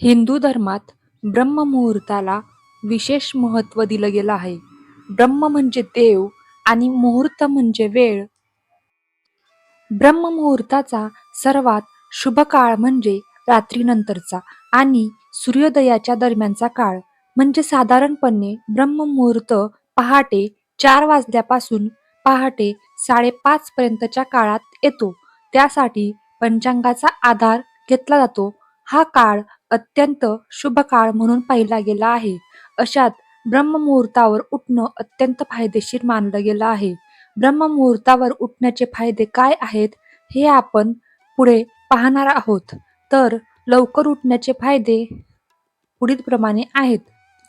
हिंदू धर्मात ब्रह्ममुहूर्ताला विशेष महत्त्व दिलं गेलं आहे. ब्रह्म म्हणजे देव आणि मुहूर्त म्हणजे वेळ. ब्रह्ममुहूर्ताचा सर्वात शुभ काळ म्हणजे रात्रीनंतरचा आणि सूर्योदयाच्या दरम्यानचा काळ. म्हणजे साधारणपणे ब्रह्ममुहूर्त पहाटे चार वाजल्यापासून पहाटे साडेपाच पर्यंतच्या काळात येतो. त्यासाठी पंचांगाचा आधार घेतला जातो. हा काळ अत्यंत शुभ काळ म्हणून पाहिला गेला आहे. अशात ब्रह्ममुहूर्तावर उठणं अत्यंत फायदेशीर मानलं गेलं आहे. ब्रह्ममुहूर्तावर उठण्याचे फायदे काय आहेत हे आपण पुढे पाहणार आहोत. तर लवकर उठण्याचे फायदे पुढीलप्रमाणे आहेत.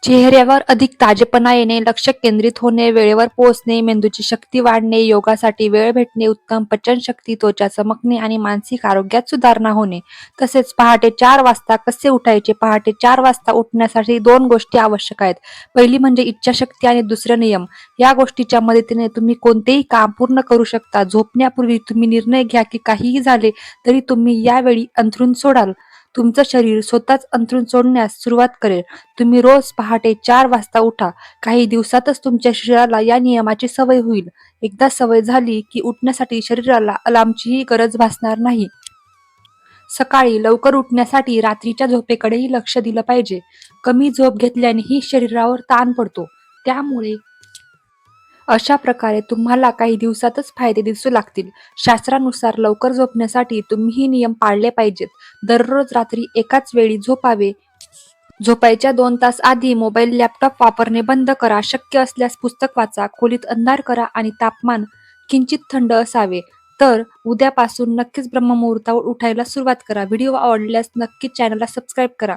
चेहऱ्यावर अधिक ताजेपणा येणे, लक्ष केंद्रित होणे, वेळेवर पोहोचणे, मेंदूची शक्ती वाढणे, योगासाठी वेळ भेटणे, उत्तम पचनशक्ती, त्वचा चमकणे आणि मानसिक आरोग्यात सुधारणा होणे. तसेच पहाटे चार वाजता कसे उठायचे? पहाटे चार वाजता उठण्यासाठी दोन गोष्टी आवश्यक आहेत. पहिली म्हणजे इच्छाशक्ती आणि दुसरे नियम. या गोष्टीच्या मदतीने तुम्ही कोणतेही काम पूर्ण करू शकता. झोपण्यापूर्वी तुम्ही निर्णय घ्या की काहीही झाले तरी तुम्ही यावेळी अंथरून सोडाल. तुमचं शरीर स्वतःच अंतरून सोडण्यास सुरुवात करेल. तुम्ही रोज पहाटे चार वाजता उठा. काही दिवसातच तुमच्या शरीराला या नियमाची सवय होईल. एकदा सवय झाली की उठण्यासाठी शरीराला अलार्मचीही गरज भासणार नाही. सकाळी लवकर उठण्यासाठी रात्रीच्या झोपेकडेही लक्ष दिलं पाहिजे. कमी झोप घेतल्यानेही शरीरावर ताण पडतो. त्यामुळे अशा प्रकारे तुम्हाला काही दिवसातच फायदे दिसू लागतील. शास्त्रानुसार लवकर झोपण्यासाठी तुम्ही हे नियम पाळले पाहिजेत. दररोज रात्री एकाच वेळी झोपावे. झोपायच्या दोन तास आधी मोबाईल, लॅपटॉप वापरणे बंद करा. शक्य असल्यास पुस्तक वाचा. खोलीत अंधार करा आणि तापमान किंचित थंड असावे. तर उद्यापासून नक्कीच ब्रह्ममुहूर्तावर उठायला सुरुवात करा. व्हिडिओ आवडल्यास नक्कीच चॅनलला सबस्क्राईब करा.